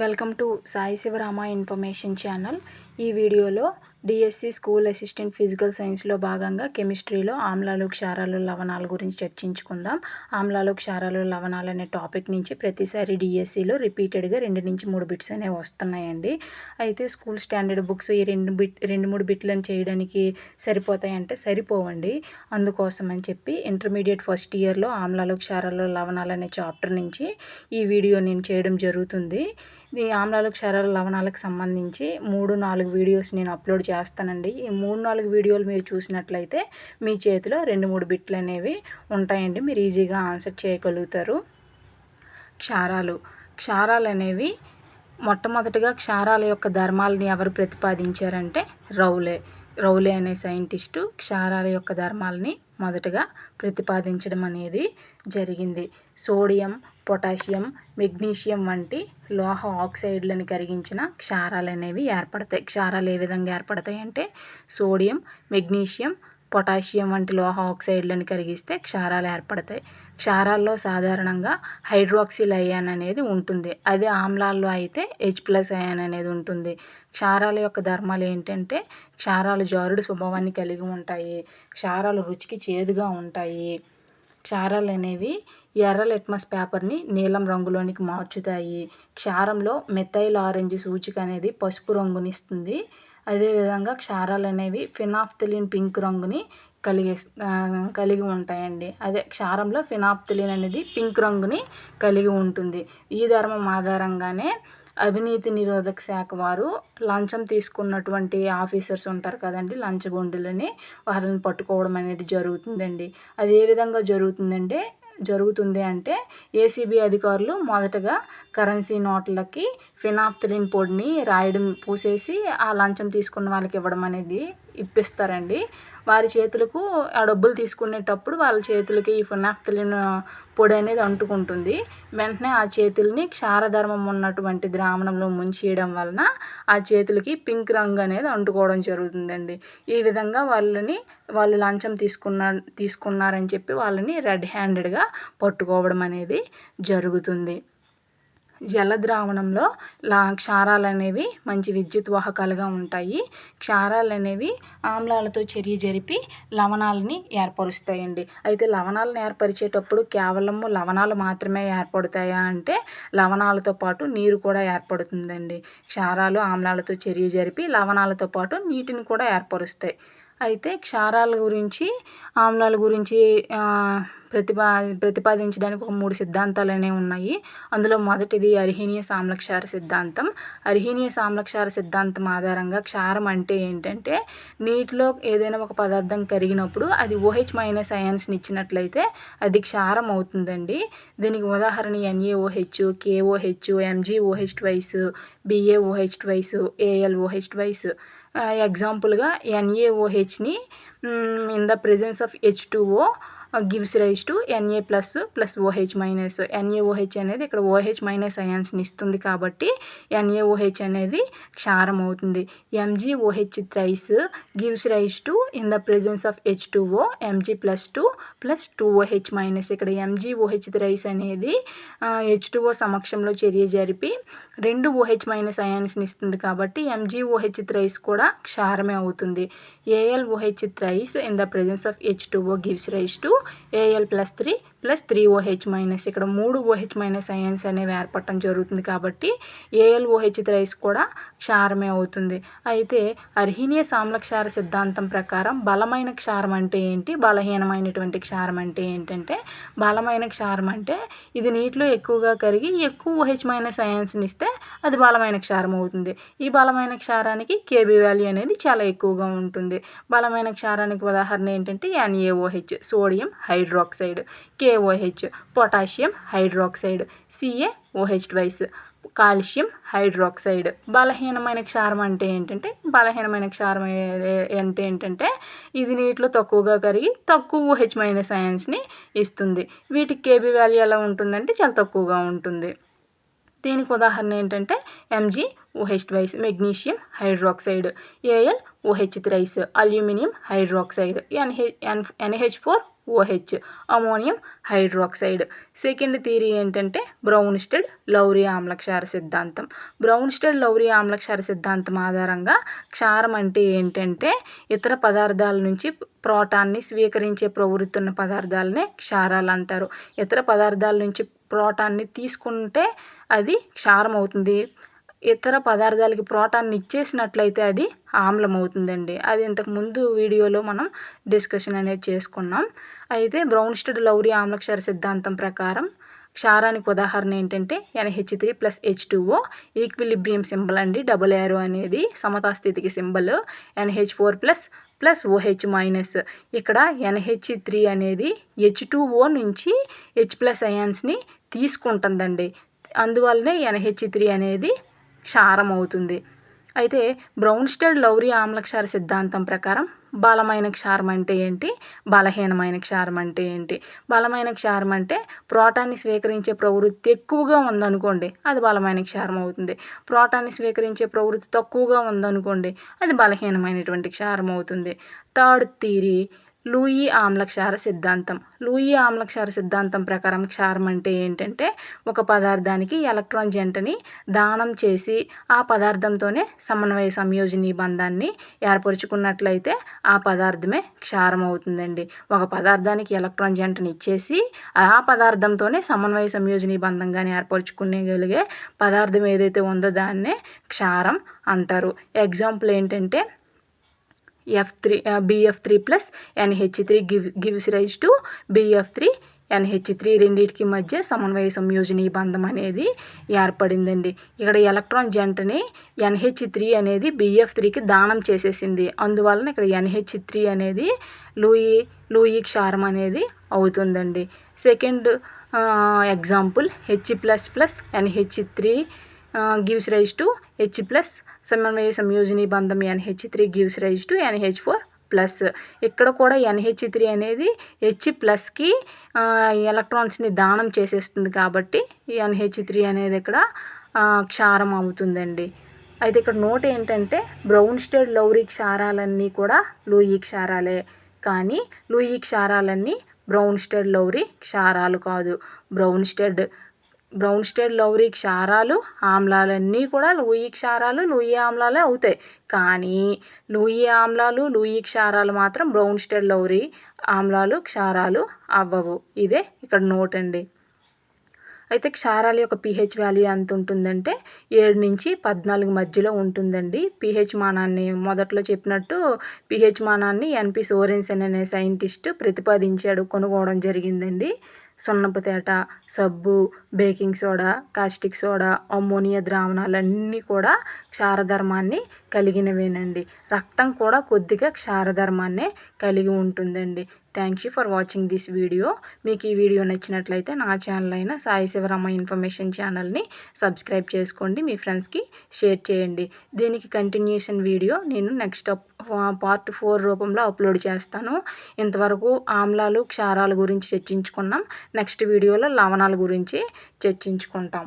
Welcome to Sai Sivarama information channel. ఈ వీడియోలో DSC school assistant physical సైన్స్లో భాగంగా కెమిస్ట్రీలో ఆమ్లాలు క్షారాలు లవణాల గురించి చర్చించుకుందాం. ఆమ్లాలు క్షారాలు లవణాలు అనే టాపిక్ నుంచి ప్రతిసారి డిఎస్సిలో రిపీటెడ్గా రెండు నుంచి మూడు బిట్స్ అనేవి వస్తున్నాయండి. అయితే స్కూల్ స్టాండర్డ్ బుక్స్ ఈ రెండు బిట్ రెండు మూడు బిట్లను చేయడానికి సరిపోతాయంటే సరిపోవండి. అందుకోసం అని చెప్పి ఇంటర్మీడియట్ ఫస్ట్ ఇయర్లో ఆమ్లాలు క్షారాలు లవణాలు అనే చాప్టర్ నుంచి ఈ వీడియో నేను చేయడం జరుగుతుంది. ఈ ఆమ్లాలు క్షారాలు లవణాలకు సంబంధించి మూడు నాలుగు వీడియోస్ నేను అప్లోడ్ చేస్తాను. చేస్తానండి. ఈ మూడు నాలుగు వీడియోలు మీరు చూసినట్లయితే మీ చేతిలో రెండు మూడు బిట్లు అనేవి ఉంటాయండి. మీరు ఈజీగా ఆన్సర్ చేయగలుగుతారు. క్షారాలు. క్షారాలు అనేవి మొట్టమొదటిగా క్షారాల యొక్క ధర్మాలని ఎవరు ప్రతిపాదించారంటే రౌలే. రౌలే అనే సైంటిస్టు క్షారాల యొక్క ధర్మాలని మొదటగా ప్రతిపాదించడం అనేది జరిగింది. సోడియం పొటాషియం మెగ్నీషియం వంటి లోహ ఆక్సైడ్లను కరిగించిన క్షారాలు అనేవి ఏర్పడతాయి. క్షారాలు ఏ విధంగా ఏర్పడతాయి అంటే సోడియం మెగ్నీషియం పొటాషియం వంటి లోహ ఆక్సైడ్లను కరిగిస్తే క్షారాలు ఏర్పడతాయి. క్షారాల్లో సాధారణంగా హైడ్రాక్సిల్ అయాన్ అనేది ఉంటుంది. అదే ఆమ్లాల్లో అయితే హెచ్ ప్లస్ అయాన్ అనేది ఉంటుంది. క్షారాల యొక్క ధర్మాలు ఏంటంటే క్షారాలు జారుడు స్వభావాన్ని కలిగి ఉంటాయి. క్షారాలు రుచికి చేదుగా ఉంటాయి. క్షారాలు అనేవి ఎర్ర లిట్మస్ పేపర్ని నీలం రంగులోనికి మార్చుతాయి. క్షారంలో మెథైల్ ఆరెంజ్ సూచిక అనేది పసుపు రంగునిస్తుంది. అదేవిధంగా క్షారాలు అనేవి ఫినాఫ్థలిన్ పింక్ రంగుని కలిగి కలిగి ఉంటాయండి. అదే క్షారంలో ఫినాప్థలిన్ అనేది పింక్ రంగుని కలిగి ఉంటుంది. ఈ ధర్మం ఆధారంగానే అవినీతి నిరోధక శాఖ వారు లంచం తీసుకున్నటువంటి ఆఫీసర్స్ ఉంటారు కదండి లంచగొండులని వారిని పట్టుకోవడం అనేది జరుగుతుందండి. అది ఏ విధంగా జరుగుతుందంటే జరుగుతుంది అంటే ఏసీబీ అధికారులు మొదటగా కరెన్సీ నోట్లకి ఫినాఫ్థలిన్ పొడిని రాయడం పూసేసి ఆ లంచం తీసుకున్న వాళ్ళకి ఇవ్వడం అనేది ఇప్పిస్తారండి. వారి చేతులకు ఆ డబ్బులు తీసుకునేటప్పుడు వాళ్ళ చేతులకి ఈ ఫినాఫ్థలిన్ పొడి అనేది అంటుకుంటుంది. వెంటనే ఆ చేతుల్ని క్షారధర్మం ఉన్నటువంటి ద్రావణంలో ముంచేయడం వలన ఆ చేతులకి పింక్ రంగు అనేది అంటుకోవడం జరుగుతుందండి. ఈ విధంగా వాళ్ళని వాళ్ళు లంచం తీసుకున్న తీసుకున్నారని చెప్పి వాళ్ళని రెడ్ హ్యాండెడ్గా పట్టుకోవడం అనేది జరుగుతుంది. జల ద్రావణంలో లా క్షారాలు అనేవి మంచి విద్యుత్ వాహకాలుగా ఉంటాయి. క్షారాలు అనేవి ఆమ్లాలతో చర్య జరిపి లవణాలని ఏర్పరుస్తాయండి. అయితే లవణాలను ఏర్పరిచేటప్పుడు కేవలము లవణాలు మాత్రమే ఏర్పడతాయా అంటే లవణాలతో పాటు నీరు కూడా ఏర్పడుతుందండి. క్షారాలు ఆమ్లాలతో చర్య జరిపి లవణాలతో పాటు నీటిని కూడా ఏర్పరుస్తాయి. అయితే క్షారాల గురించి ఆమ్లాల గురించి ప్రతిపా ప్రతిపాదించడానికి ఒక మూడు సిద్ధాంతాలు అనేవి ఉన్నాయి. అందులో మొదటిది అర్హీనీయ సామ్లక్షార సిద్ధాంతం. అర్హీనీయ సామ్లక్షార సిద్ధాంతం ఆధారంగా క్షారం అంటే ఏంటంటే నీటిలో ఏదైనా ఒక పదార్థం కరిగినప్పుడు అది ఓహెచ్ మైనస్ అయాన్స్ని ఇచ్చినట్లయితే అది క్షారం అవుతుందండి. దీనికి ఉదాహరణ N A O H K O H M G O H twice B A O H twice A L O H twice. ఎగ్జాంపుల్గా ఎన్ఏఓహెచ్ని in the presence of H two O gives rise to N A plus plus O H minus N A O H అనేది ఇక్కడ OH minus అయాన్స్ని ఇస్తుంది కాబట్టి NaOH అనేది క్షారం అవుతుంది MGOH thrice gives rise to in the presence of H two O MG plus two plus two OH minus ఇక్కడ MgOH thrice అనేది H two O సమక్షంలో చర్య జరిపి రెండు ఓహెచ్ మైనస్ అయాన్స్ని ఇస్తుంది కాబట్టి ఎంజీఓహెచ్ త్రైస్ కూడా క్షారమే అవుతుంది A L O H thrice in the presence of H two O gives rise to A L plus three plus three O H minus ఇక్కడ మూడు ఓహెచ్ మైనస్ అయన్స్ అనేవి ఏర్పడటం జరుగుతుంది కాబట్టి ఏఎల్ ఓహెచ్ రైస్ కూడా క్షారమే అవుతుంది. అయితే అర్హీనీయ సామ్లక్షార సిద్ధాంతం ప్రకారం బలమైన క్షారం అంటే ఏంటి? బలహీనమైనటువంటి క్షారం అంటే ఏంటంటే బలమైన క్షారం అంటే ఇది నీటిలో ఎక్కువగా కరిగి ఎక్కువ ఓహెచ్ మైనస్ అయాన్స్ని ఇస్తే అది బలమైన క్షారం అవుతుంది. ఈ బలమైన క్షారానికి కేబీ వాల్యూ అనేది చాలా ఎక్కువగా ఉంటుంది. బలమైన క్షారానికి ఉదాహరణ ఏంటంటే N A O H sodium hydroxide. K C A O H potassium hydroxide C A O H twice calcium hydroxide బలహీనమైన క్షారం అంటే ఏంటంటే బలహీనమైన క్షారం అంటే ఏంటంటే ఇది నీటిలో తక్కువగా కరిగి తక్కువ హెచ్ మైనస్ అయాన్స్ని ఇస్తుంది. వీటికి కేబీ వాల్యూ ఎలా ఉంటుందంటే చాలా తక్కువగా ఉంటుంది. దీనికి ఉదాహరణ ఏంటంటే M G O H twice magnesium hydroxide A L O H thrice aluminium hydroxide N H N N H four O H ammonium hydroxide. Second theory ఏంటంటే బ్రౌన్స్టెడ్ లౌరీ ఆమ్లక్షార సిద్ధాంతం. బ్రౌన్స్టెడ్ లౌరీ ఆమ్లక్షార సిద్ధాంతం ఆధారంగా క్షారం అంటే ఏంటంటే ఇతర పదార్థాల నుంచి ప్రోటాన్ని స్వీకరించే ప్రవృత్తి ఉన్న పదార్థాలనే క్షారాలు అంటారు. ఇతర పదార్థాల నుంచి ప్రోటాన్ని తీసుకుంటే అది క్షారం అవుతుంది. ఇతర పదార్థాలకి ప్రోటాన్ని ఇచ్చేసినట్లయితే అది ఆమ్లం అవుతుందండి అది ఇంతకు ముందు వీడియోలో మనం డిస్కషన్ అనేది చేసుకున్నాం. అయితే బ్రౌన్స్టెడ్ లౌరీ ఆమ్లక్షార సిద్ధాంతం ప్రకారం క్షారానికి ఉదాహరణ ఏంటంటే NH three plus H two O equilibrium symbol అండి. డబుల్ ఏరో అనేది సమతాస్థితికి symbol. NH four plus plus OH minus. ఇక్కడ ఎన్హెచ్ త్రీ అనేది హెచ్ టూఓ నుంచి హెచ్ ప్లస్ అయాన్స్ని తీసుకుంటుందండి. అందువల్లనే ఎన్హెచ్ త్రీ అనేది క్షారం అవుతుంది అయితే బ్రౌన్స్టెడ్ లౌరీ ఆమ్లక్షార సిద్ధాంతం ప్రకారం బలమైన క్షారం అంటే ఏంటి? బలహీనమైన క్షారం అంటే ఏంటి? బలమైన క్షారం అంటే ప్రోటాన్ని స్వీకరించే ప్రవృత్తి ఎక్కువగా ఉందనుకోండి అది బలమైన క్షారం అవుతుంది. ప్రోటాన్ని స్వీకరించే ప్రవృత్తి తక్కువగా ఉందనుకోండి అది బలహీనమైనటువంటి క్షారం అవుతుంది. థర్డ్ థీరీ లూయి ఆమ్లక్షార సిద్ధాంతం. లూయి ఆమ్లక్షార సిద్ధాంతం ప్రకారం క్షారం అంటే ఏంటంటే ఒక పదార్థానికి ఎలక్ట్రాన్ జంటని దానం చేసి ఆ పదార్థంతోనే సమన్వయ సంయోజనీ బంధాన్ని ఏర్పరచుకున్నట్లయితే ఆ పదార్థమే క్షారం అవుతుందండి. ఒక పదార్థానికి ఎలక్ట్రాన్ జంటని ఇచ్చేసి ఆ పదార్థంతోనే సమన్వయ సంయోజనీ బంధంగానే ఏర్పరచుకునేగలిగే పదార్థం ఏదైతే ఉందో దాన్నే క్షారం అంటారు. ఎగ్జాంపుల్ ఏంటంటే F three BF three plus NH three give gives rise to BF three NH three రెండింటికి మధ్య సమన్వయ సంయోజని బంధం అనేది ఏర్పడిందండి. ఇక్కడ ఎలక్ట్రాన్ జంటని ఎన్హెచ్ త్రీ అనేది బిఎఫ్ త్రీకి దానం చేసేసింది. అందువలన ఇక్కడ ఎన్హెచ్ త్రీ అనేది లూయి లూయి క్షారం అనేది అవుతుందండి. Second example H plus plus N H three gives rise to H plus సమన్వయ సంయోజని బంధం N H three gives rise to N H four plus ఇక్కడ కూడా ఎన్హెచ్ త్రీ అనేది హెచ్ ప్లస్కి ఎలక్ట్రాన్స్ని దానం చేసేస్తుంది కాబట్టి ఈ ఎన్హెచ్ త్రీ అనేది ఇక్కడ క్షారం అవుతుందండి. అయితే ఇక్కడ నోట్ ఏంటంటే బ్రౌన్ స్టేడ్ లౌరీ క్షారాలన్నీ కూడా లూయి క్షారాలే. కానీ లూయి క్షారాలన్నీ బ్రౌన్ స్టేడ్ లౌరీ క్షారాలు కాదు. Bronsted Bronsted Lowry క్షారాలు ఆమ్లాలన్నీ కూడా లూయి క్షారాలు లూయి ఆమ్లాలే అవుతాయి. కానీ లూయి ఆమ్లాలు లూయి క్షారాలు మాత్రం బ్రౌన్ స్టేడ్ లౌరీ ఆమ్లాలు క్షారాలు అవ్వవు. ఇదే ఇక్కడ నోట్ అండి. అయితే క్షారాల యొక్క పిహెచ్ వాల్యూ ఎంత ఉంటుందంటే ఏడు నుంచి పద్నాలుగు మధ్యలో ఉంటుందండి. పిహెచ్ మానాన్ని మొదట్లో చెప్పినట్టు పిహెచ్ మానాన్ని ఎన్పి సోరెన్సన్ అనే సైంటిస్ట్ ప్రతిపాదించాడు కొనుక్కోవడం జరిగిందండి. సున్నపు తేట సబ్బు baking soda caustic soda ammonia ద్రావణాలన్నీ కూడా క్షారధర్మాన్ని కలిగినవేనండి. రక్తం కూడా కొద్దిగా క్షారధర్మాన్నే కలిగి ఉంటుందండి. Thank you for watching this video. మీకు ఈ వీడియో నచ్చినట్లయితే నా ఛానల్ అయిన సాయి శివరామ ఇన్ఫర్మేషన్ ఛానల్ని సబ్స్క్రైబ్ చేసుకోండి మీ ఫ్రెండ్స్కి షేర్ చేయండి. దీనికి కంటిన్యూషన్ వీడియో నేను నెక్స్ట్ పార్ట్ ఫోర్ రూపంలో అప్లోడ్ చేస్తాను. ఇంతవరకు ఆమ్లాలు క్షారాల గురించి చర్చించుకున్నాం. నెక్స్ట్ వీడియోలో లవణాల గురించి చర్చించుకుంటాం.